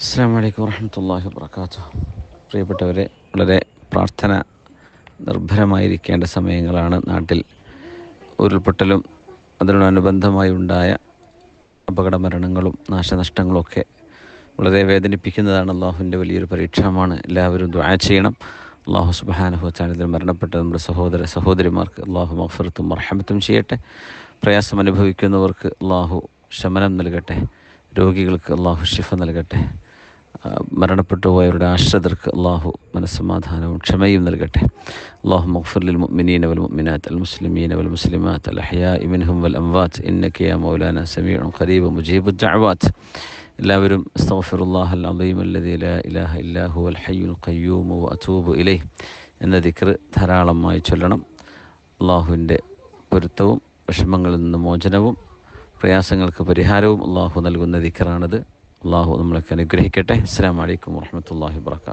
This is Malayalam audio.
അസ്സാം വലൈക്കും വർഹമത്തല്ലാഹി വാബർക്കാത്തു പ്രിയപ്പെട്ടവരെ വളരെ പ്രാർത്ഥന നിർഭരമായിരിക്കേണ്ട സമയങ്ങളാണ് നാട്ടിൽ ഉരുൾപൊട്ടലും അതിനോടനുബന്ധമായി ഉണ്ടായ അപകട മരണങ്ങളും നാശനഷ്ടങ്ങളൊക്കെ വളരെ വേദനിപ്പിക്കുന്നതാണ് അള്ളാഹുവിന്റെ വലിയൊരു പരീക്ഷണമാണ്. എല്ലാവരും ദ്വാ ചെയ്യണം. അള്ളാഹു സുബാനഹു ചാനലിൽ മരണപ്പെട്ട നമ്മുടെ സഹോദര സഹോദരിമാർക്ക് അള്ളാഹു മഫറത്തും മർഹമത്തും ചെയ്യട്ടെ. പ്രയാസം അനുഭവിക്കുന്നവർക്ക് അള്ളാഹു ശമനം നൽകട്ടെ. രോഗികൾക്ക് അള്ളാഹു ഷിഫ നൽകട്ടെ. മരണപ്പെട്ടു പോയവരുടെ ആശ്രിതർക്ക് അള്ളാഹു മനസ്സമാധാനവും ക്ഷമയും നൽകട്ടെ. അള്ളാഹു മഖ്ഫുലിൽ മുഅ്മിനീന വൽ മുഅ്മിനാത്ത് അൽ മുസ്ലിമീന വൽ മുസ്ലിമാത്ത് അൽ ഹയാ മിൻഹും വൽ അംവാത്ത് ഇന്നക യാ മൗലാന സമീഉൻ ഖരീബ് മുജീബു ദഅവാത്ത്. എല്ലാവരും അസ്തഗ്ഫിറുല്ലാഹ അൽ അളീം അല്ലദീ ലാ ഇലാഹ ഇല്ലാ ഹുവൽ ഹയ്യുൽ ഖയ്യൂം വഅതൂബു ഇലൈഹി എന്ന ദിക്ർ ധാരാളമായി ചൊല്ലണം. അള്ളാഹുവിന്റെ പൊരുത്തവും വിഷമങ്ങളിൽ നിന്ന് മോചനവും പ്രയാസങ്ങൾക്ക് പരിഹാരവും അള്ളാഹു നൽകുന്ന ദിക്കറാണിത് അള്ളാഹു നമ്മളൊക്കെ അനുഗ്രഹിക്കട്ടെ. അസ്സാം വലൈക്കും വർഹമത്തല്ലാഹി വാത്തു